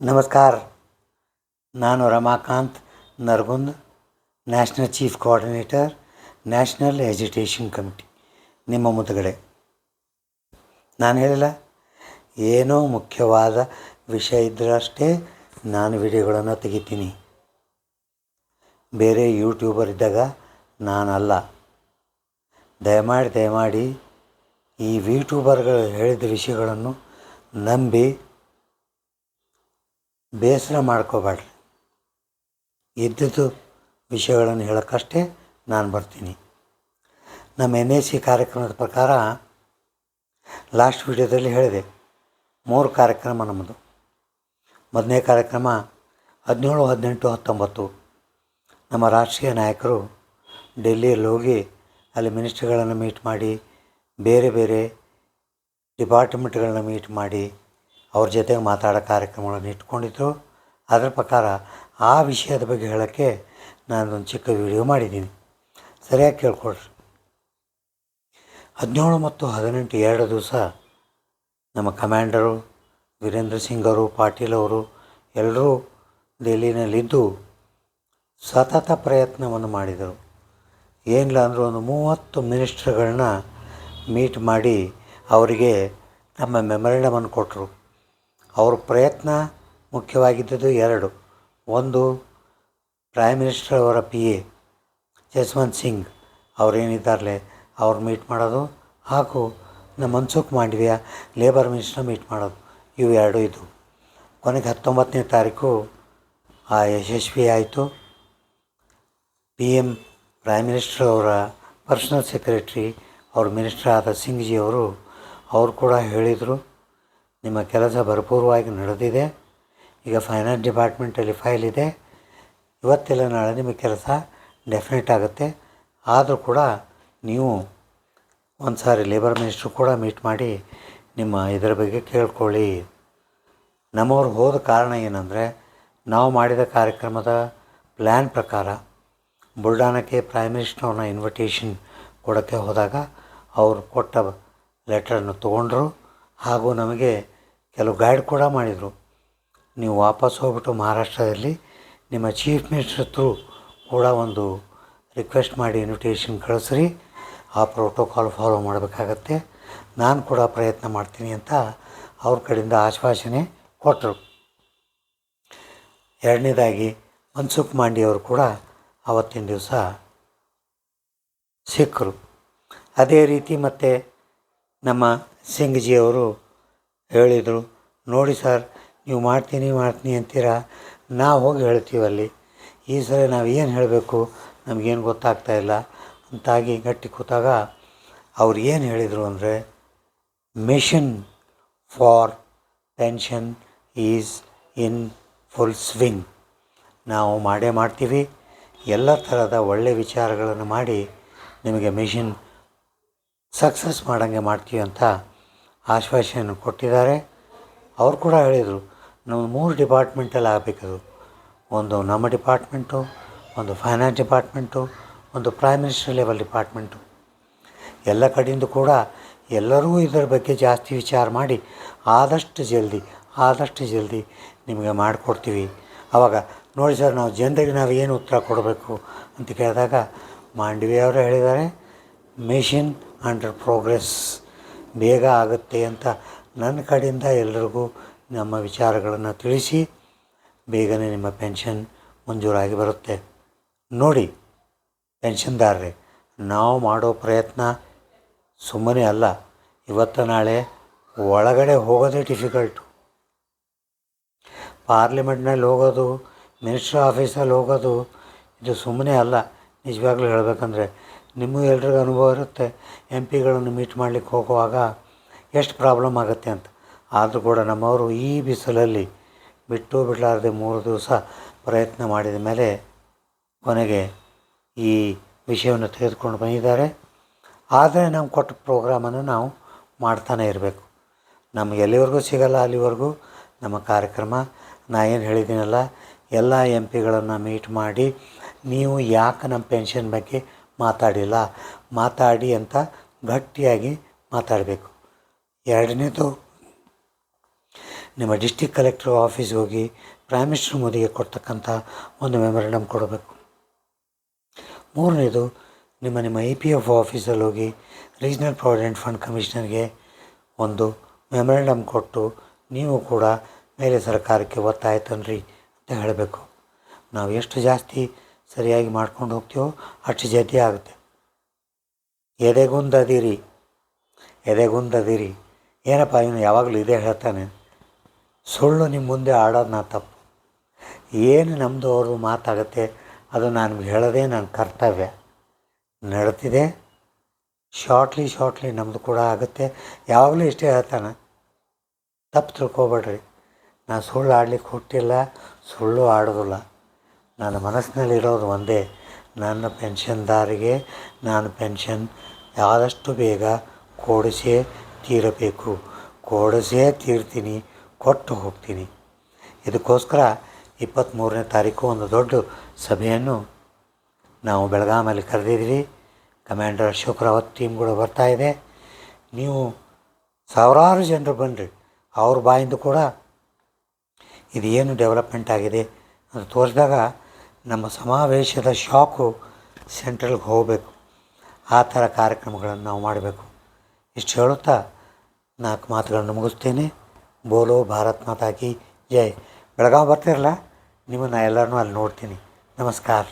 ನಮಸ್ಕಾರ. ನಾನು Ramakant Naragund, national chief coordinator, national education committee, ನಿಮ್ಮ ಮುಂದಗಡೆ. ನಾನು ಹೇಳಿಲ್ಲ, ಏನೋ ಮುಖ್ಯವಾದ ವಿಷಯ ಇದ್ದರಷ್ಟೇ ನಾನು ವಿಡಿಯೋಗಳನ್ನು ತೆಗಿತೀನಿ. ಬೇರೆ ಯೂಟ್ಯೂಬರ್ ಇದ್ದಾಗ ನಾನಲ್ಲ. ದಯಮಾಡಿ ದಯಮಾಡಿ ಈ ಯೂಟ್ಯೂಬರ್ಗಳು ಹೇಳಿದ ವಿಷಯಗಳನ್ನು ನಂಬಿ ಬೇಸರ ಮಾಡ್ಕೋಬೇಡ್ರಿ ಇದ್ದದ್ದು ವಿಷಯಗಳನ್ನು ಹೇಳೋಕ್ಕಷ್ಟೇ ನಾನು ಬರ್ತೀನಿ. ನಮ್ಮ ಎನ್ ಎ ಸಿ ಕಾರ್ಯಕ್ರಮದ ಪ್ರಕಾರ ಲಾಸ್ಟ್ ವಿಡಿಯೋದಲ್ಲಿ ಹೇಳಿದೆ, ಮೂರು ಕಾರ್ಯಕ್ರಮ ನಮ್ಮದು ಮೊದಲನೇ ಕಾರ್ಯಕ್ರಮ ಹದಿನೇಳು, ಹದಿನೆಂಟು, ಹತ್ತೊಂಬತ್ತು. ನಮ್ಮ ರಾಷ್ಟ್ರೀಯ ನಾಯಕರು ಡೆಲ್ಲಿಯಲ್ಲಿ ಹೋಗಿ ಅಲ್ಲಿ ಮಿನಿಸ್ಟ್ರಿಗಳನ್ನು ಮೀಟ್ ಮಾಡಿ, ಬೇರೆ ಬೇರೆ ಡಿಪಾರ್ಟ್ಮೆಂಟ್ಗಳನ್ನ ಮೀಟ್ ಮಾಡಿ ಅವ್ರ ಜೊತೆಗೆ ಮಾತಾಡೋ ಕಾರ್ಯಕ್ರಮಗಳನ್ನು ಇಟ್ಕೊಂಡಿದ್ರು. ಅದರ ಪ್ರಕಾರ ಆ ವಿಷಯದ ಬಗ್ಗೆ ಹೇಳೋಕ್ಕೆ ನಾನೊಂದು ಚಿಕ್ಕ ವಿಡಿಯೋ ಮಾಡಿದ್ದೀನಿ. ಸರಿಯಾಗಿ ಕೇಳ್ಕೊಳ್ರಿ. ಹದಿನೇಳು ಮತ್ತು ಹದಿನೆಂಟು ಎರಡು ದಿವಸ ನಮ್ಮ ಕಮ್ಯಾಂಡರು ವೀರೇಂದ್ರ ಸಿಂಗ್ ಅವರು, ಪಾಟೀಲ್ ಅವರು ಎಲ್ಲರೂ ದೆಹಲಿನಲ್ಲಿದ್ದು ಸತತ ಪ್ರಯತ್ನವನ್ನು ಮಾಡಿದರು. ಏನಿಲ್ಲ ಅಂದರೂ ಒಂದು ಮೂವತ್ತು ಮಿನಿಸ್ಟ್ರ್ಗಳನ್ನ ಮೀಟ್ ಮಾಡಿ ಅವರಿಗೆ ನಮ್ಮ ಮೆಮೊರಂಡಮನ್ನು ಕೊಟ್ಟರು. ಅವ್ರ ಪ್ರಯತ್ನ ಮುಖ್ಯವಾಗಿದ್ದದ್ದು ಎರಡು. ಒಂದು ಪ್ರೈಮ್ ಮಿನಿಸ್ಟರ್ ಅವರ ಪಿ ಎ ಜಸ್ವಂತ್ ಸಿಂಗ್ ಅವರೇನಿದ್ದಾರಲೆ, ಅವ್ರು ಮೀಟ್ ಮಾಡೋದು ಹಾಗೂ ನಮ್ಮ Mansukh Mandaviya labour minister meet ಮಾಡೋದು, ಇವು ಎರಡು ಇದ್ದವು ಕೊನೆಗೆ ಹತ್ತೊಂಬತ್ತನೇ ತಾರೀಕು ಆ ಯಶಸ್ವಿ ಆಯಿತು. ಪಿ ಎಂ ಪ್ರೈಮ್ ಮಿನಿಸ್ಟರ್ ಅವರ ಪರ್ಸ್ನಲ್ ಸೆಕ್ರೆಟ್ರಿ ಅವ್ರ ಮಿನಿಸ್ಟರ್ ಆದ ಸಿಂಗ್ಜಿ ಅವರು ಅವರು ಕೂಡ ಹೇಳಿದರು. ನಿಮ್ಮ ಕೆಲಸ ಭರಪೂರ್ವವಾಗಿ ನಡೆದಿದೆ. ಈಗ ಫೈನಾನ್ಸ್ ಡಿಪಾರ್ಟ್ಮೆಂಟಲ್ಲಿ ಫೈಲ್ ಇದೆ. ಇವತ್ತಿಲ್ಲ, ನಾಳೆ ನಿಮ್ಮ ಕೆಲಸ ಡೆಫಿನೆಟ್ ಆಗುತ್ತೆ. ಆದರೂ ಕೂಡ ನೀವು ಒಂದು ಸಾರಿ ಲೇಬರ್ ಮಿನಿಸ್ಟ್ರು ಕೂಡ ಮೀಟ್ ಮಾಡಿ ನಿಮ್ಮ ಇದರ ಬಗ್ಗೆ ಕೇಳ್ಕೊಳ್ಳಿ. ನಮ್ಮವ್ರು ಹೋದ ಕಾರಣ ಏನಂದರೆ, ನಾವು ಮಾಡಿದ ಕಾರ್ಯಕ್ರಮದ ಪ್ಲ್ಯಾನ್ ಪ್ರಕಾರ ಬುಲ್ಡಾನಕ್ಕೆ ಪ್ರೈಮ್ ಮಿನಿಸ್ಟ್ರವ್ರನ್ನ ಇನ್ವಿಟೇಷನ್ ಕೊಡೋಕ್ಕೆ ಹೋದಾಗ ಅವರು ಕೊಟ್ಟ ಲೆಟ್ರನ್ನು ತೊಗೊಂಡ್ರು. ಹಾಗೂ ನಮಗೆ ಕೆಲವು ಗೈಡ್ ಕೂಡ ಮಾಡಿದರು. ನೀವು ವಾಪಸ್ ಹೋಗ್ಬಿಟ್ಟು ಮಹಾರಾಷ್ಟ್ರದಲ್ಲಿ ನಿಮ್ಮ ಚೀಫ್ ಮಿನಿಸ್ಟರ್ ಥ್ರೂ ಕೂಡ ಒಂದು ರಿಕ್ವೆಸ್ಟ್ ಮಾಡಿ ಇನ್ವಿಟೇಷನ್ ಕಳಿಸ್ರಿ. ಆ ಪ್ರೋಟೋಕಾಲ್ ಫಾಲೋ ಮಾಡಬೇಕಾಗತ್ತೆ. ನಾನು ಕೂಡ ಪ್ರಯತ್ನ ಮಾಡ್ತೀನಿ ಅಂತ ಅವ್ರ ಕಡೆಯಿಂದ ಆಶ್ವಾಸನೆ ಕೊಟ್ಟರು ಎರಡನೇದಾಗಿ ಮನ್ಸುಖ್ ಮಾಂಡಿಯವರು ಕೂಡ ಆವತ್ತಿನ ದಿವಸ ಸಿಕ್ಕರು. ಅದೇ ರೀತಿ ಮತ್ತು ನಮ್ಮ ಸಿಂಗ್ಜಿಯವರು ಹೇಳಿದರು, ನೋಡಿ ಸರ್, ನೀವು ಮಾಡ್ತೀನಿ ಮಾಡ್ತೀನಿ ಅಂತೀರಾ? ನಾವು ಹೋಗಿ ಹೇಳ್ತೀವಲ್ಲಿ ಈ ಸಲ ನಾವು ಏನು ಹೇಳಬೇಕು? ನಮಗೇನು ಗೊತ್ತಾಗ್ತಾ ಇಲ್ಲ. ಅಂತಾಗಿ ಗಟ್ಟಿ ಕೂತಾಗ ಅವ್ರು ಏನು ಹೇಳಿದರು ಅಂದರೆ, mission for pension is in full swing. ನಾವು ಮಾಡೇ ಮಾಡ್ತೀವಿ. ಎಲ್ಲ ಥರದ ಒಳ್ಳೆಯ ವಿಚಾರಗಳನ್ನು ಮಾಡಿ ನಿಮಗೆ ಮಿಷನ್ ಸಕ್ಸಸ್ ಮಾಡೋಂಗೆ ಮಾಡ್ತೀವಿ ಅಂತ ಆಶ್ವಾಸನೆ ಕೊಟ್ಟಿದ್ದಾರೆ. ಅವ್ರು ಕೂಡ ಹೇಳಿದರು, ನಾವು ಮೂರು ಡಿಪಾರ್ಟ್ಮೆಂಟಲ್ಲಿ ಆಗಬೇಕದು. ಒಂದು ನಮ್ಮ ಡಿಪಾರ್ಟ್ಮೆಂಟು, ಒಂದು ಫೈನಾನ್ಸ್ ಡಿಪಾರ್ಟ್ಮೆಂಟು, ಒಂದು ಪ್ರೈಮ್ ಮಿನಿಸ್ಟರ್ ಲೆವೆಲ್ ಡಿಪಾರ್ಟ್ಮೆಂಟು. ಎಲ್ಲ ಕಡೆಯಿಂದ ಕೂಡ ಎಲ್ಲರೂ ಇದರ ಬಗ್ಗೆ ಜಾಸ್ತಿ ವಿಚಾರ ಮಾಡಿ, ಆದಷ್ಟು ಜಲ್ದಿ ಆದಷ್ಟು ಜಲ್ದಿ ನಿಮಗೆ ಮಾಡಿಕೊಡ್ತೀವಿ. ಆವಾಗ ನೋಡಿ ಸರ್, ನಾವು ಜನರಿಗೆ ನಾವು ಏನು ಉತ್ತರ ಕೊಡಬೇಕು ಅಂತ ಕೇಳಿದಾಗ ಮಾಂಡವಿಯವರು ಹೇಳಿದ್ದಾರೆ ಮಿಷನ್ ಅಂಡರ್ ಪ್ರೋಗ್ರೆಸ್ ಬೇಗ ಆಗುತ್ತೆ ಅಂತ ನನ್ನ ಕಡೆಯಿಂದ ಎಲ್ರಿಗೂ ನಮ್ಮ ವಿಚಾರಗಳನ್ನು ತಿಳಿಸಿ ಬೇಗನೆ ನಿಮ್ಮ ಪೆನ್ಷನ್ ಮಂಜೂರಾಗಿ ಬರುತ್ತೆ. ನೋಡಿ, ಪೆನ್ಷನ್ದಾರರೇ, ನಾವು ಮಾಡೋ ಪ್ರಯತ್ನ ಸುಮ್ಮನೆ ಅಲ್ಲ. ಇವತ್ತು ನಾಳೆ ಒಳಗಡೆ ಹೋಗೋದೇ ಡಿಫಿಕಲ್ಟು ಪಾರ್ಲಿಮೆಂಟ್ನಲ್ಲಿ ಹೋಗೋದು, ಮಿನಿಸ್ಟ್ರ್ ಆಫೀಸಲ್ಲಿ ಹೋಗೋದು, ಇದು ಸುಮ್ಮನೆ ಅಲ್ಲ. ನಿಜವಾಗ್ಲೂ ಹೇಳಬೇಕಂದ್ರೆ ನಿಮಗೂ ಎಲ್ರಿಗೂ ಅನುಭವ ಇರುತ್ತೆ ಎಂ ಪಿಗಳನ್ನು ಮೀಟ್ ಮಾಡಲಿಕ್ಕೆ ಹೋಗುವಾಗ ಎಷ್ಟು ಪ್ರಾಬ್ಲಮ್ ಆಗುತ್ತೆ ಅಂತ. ಆದರೂ ಕೂಡ ನಮ್ಮವರು ಈ ಬಿಸಿಲಲ್ಲಿ ಬಿಟ್ಟು ಬಿಡಲಾರದೆ ಮೂರು ದಿವಸ ಪ್ರಯತ್ನ ಮಾಡಿದ ಮೇಲೆ ಕೊನೆಗೆ ಈ ವಿಷಯವನ್ನು ತೆಗೆದುಕೊಂಡು ಬಂದಿದ್ದಾರೆ. ಆದರೆ ನಾವು ಕೊಟ್ಟ ಪ್ರೋಗ್ರಾಮನ್ನು ನಾವು ಮಾಡ್ತಾನೆ ಇರಬೇಕು. ನಮಗೆ ಎಲ್ಲಿವರೆಗೂ ಸಿಗಲ್ಲ, ಅಲ್ಲಿವರೆಗೂ ನಮ್ಮ ಕಾರ್ಯಕ್ರಮ. ನಾ ಏನು ಹೇಳಿದ್ದೀನಲ್ಲ, ಎಲ್ಲ ಎಂ ಪಿಗಳನ್ನು ಮೀಟ್ ಮಾಡಿ ನೀವು ಯಾಕೆ ನಮ್ಮ ಪೆನ್ಷನ್ ಬಗ್ಗೆ ಮಾತಾಡಿಲ್ಲ. ಮಾತಾಡಿ ಅಂತ ಗಟ್ಟಿಯಾಗಿ ಮಾತಾಡಬೇಕು. ಎರಡನೇದು, ನಿಮ್ಮ ಡಿಸ್ಟಿಕ್ ಕಲೆಕ್ಟರ್ ಆಫೀಸ್ಗೆ ಹೋಗಿ ಪ್ರೈಮ್ ಮಿನಿಸ್ಟರ್ ಮೋದಿಗೆ ಕೊಡ್ತಕ್ಕಂಥ ಒಂದು ಮೆಮೊರಂಡಮ್ ಕೊಡಬೇಕು. ಮೂರನೇದು, ನಿಮ್ಮ ನಿಮ್ಮ ಇ ಪಿ ಎಫ್ ಆಫೀಸಲ್ಲಿ ಹೋಗಿ ರೀಜ್ನಲ್ ಪ್ರಾವಿಡೆಂಟ್ ಫಂಡ್ ಕಮಿಷನರ್ಗೆ ಒಂದು ಮೆಮೊರಂಡಮ್ ಕೊಟ್ಟು ನೀವು ಕೂಡ ಮೇಲೆ ಸರ್ಕಾರಕ್ಕೆ ಒತ್ತಾಯ ತನ್ನಿರಿ ಅಂತ ಹೇಳಬೇಕು. ನಾವು ಎಷ್ಟು ಜಾಸ್ತಿ ಸರಿಯಾಗಿ ಮಾಡ್ಕೊಂಡು ಹೋಗ್ತೀವೋ ಅಷ್ಟು ಜಡ್ಡಿ ಆಗುತ್ತೆ. ಎದೆಗುಂದದಿರಿ ಎದೆಗುಂದದಿರಿ. ಏನಪ್ಪ ಇವನು ಯಾವಾಗಲೂ ಇದೇ ಹೇಳ್ತಾನೆ, ಸುಳ್ಳು ನಿಮ್ಮ ಮುಂದೆ ಆಡೋದು ನಾ ತಪ್ಪು. ಏನು ನಮ್ಮದು ಅವರು ಮಾತಾಗುತ್ತೆ ಅದು ನಾನು ಹೇಳೋದೇ ನನ್ನ ಕರ್ತವ್ಯ. ನಡೀತಿದೆ ಶಾರ್ಟ್ಲಿ ಶಾರ್ಟ್ಲಿ ನಮ್ಮದು ಕೂಡ ಆಗುತ್ತೆ. ಯಾವಾಗಲೂ ಇಷ್ಟೇ ಹೇಳ್ತಾನೆ, ತಪ್ಪು ತಿಳ್ಕೊಬೇಡ್ರಿ. ನಾನು ಸುಳ್ಳು ಆಡ್ಲಿಕ್ಕೆ ಹುಟ್ಟಿಲ್ಲ, ಸುಳ್ಳು ಆಡೋದಿಲ್ಲ. ನನ್ನ ಮನಸ್ಸಿನಲ್ಲಿರೋದು ಒಂದೇ. ನನ್ನ ಪೆನ್ಷನ್ದಾರಿಗೆ ನಾನು ಪೆನ್ಷನ್ ಆದಷ್ಟು ಬೇಗ ಕೊಡಿಸೇ ತೀರಬೇಕು. ಕೊಡಿಸೇ ತೀರ್ತೀನಿ, ಕೊಟ್ಟು ಹೋಗ್ತೀನಿ. ಇದಕ್ಕೋಸ್ಕರ ಇಪ್ಪತ್ತ್ಮೂರನೇ ತಾರೀಕು ಒಂದು ದೊಡ್ಡ ಸಭೆಯನ್ನು ನಾವು ಬೆಳಗಾಮಲ್ಲಿ ಕರೆದಿದ್ದೀವಿ ಕಮಾಂಡರ್ ಅಶೋಕ್ ರಾವತ್ ಟೀಮ್ ಕೂಡ ಬರ್ತಾ ಇದೆ. ನೀವು ಸಾವಿರಾರು ಜನರು ಬನ್ನಿರಿ ಅವ್ರ ಬಾಯಿಂದ ಕೂಡ ಇದು ಏನು ಡೆವಲಪ್ಮೆಂಟ್ ಆಗಿದೆ ಅಂತ ತೋರಿಸಿದಾಗ ನಮ್ಮ ಸಮಾವೇಶದ ಶಾಕು ಸೆಂಟ್ರಲ್ಗೆ ಹೋಗಬೇಕು. ಆ ಥರ ಕಾರ್ಯಕ್ರಮಗಳನ್ನು ನಾವು ಮಾಡಬೇಕು. ಇಷ್ಟು ಹೇಳುತ್ತಾ ನಾಲ್ಕು ಮಾತುಗಳನ್ನು ಮುಗಿಸ್ತೇನೆ. ಬೋಲೋ ಭಾರತ್ ಮಾತಾಕಿ ಜೈ. ಬೆಳಗಾವಿ ಬರ್ತಿರಲ್ಲ? ನಿಮ್ಮನ್ನು ಎಲ್ಲರನ್ನೂ ಅಲ್ಲಿ ನೋಡ್ತೀನಿ. ನಮಸ್ಕಾರ.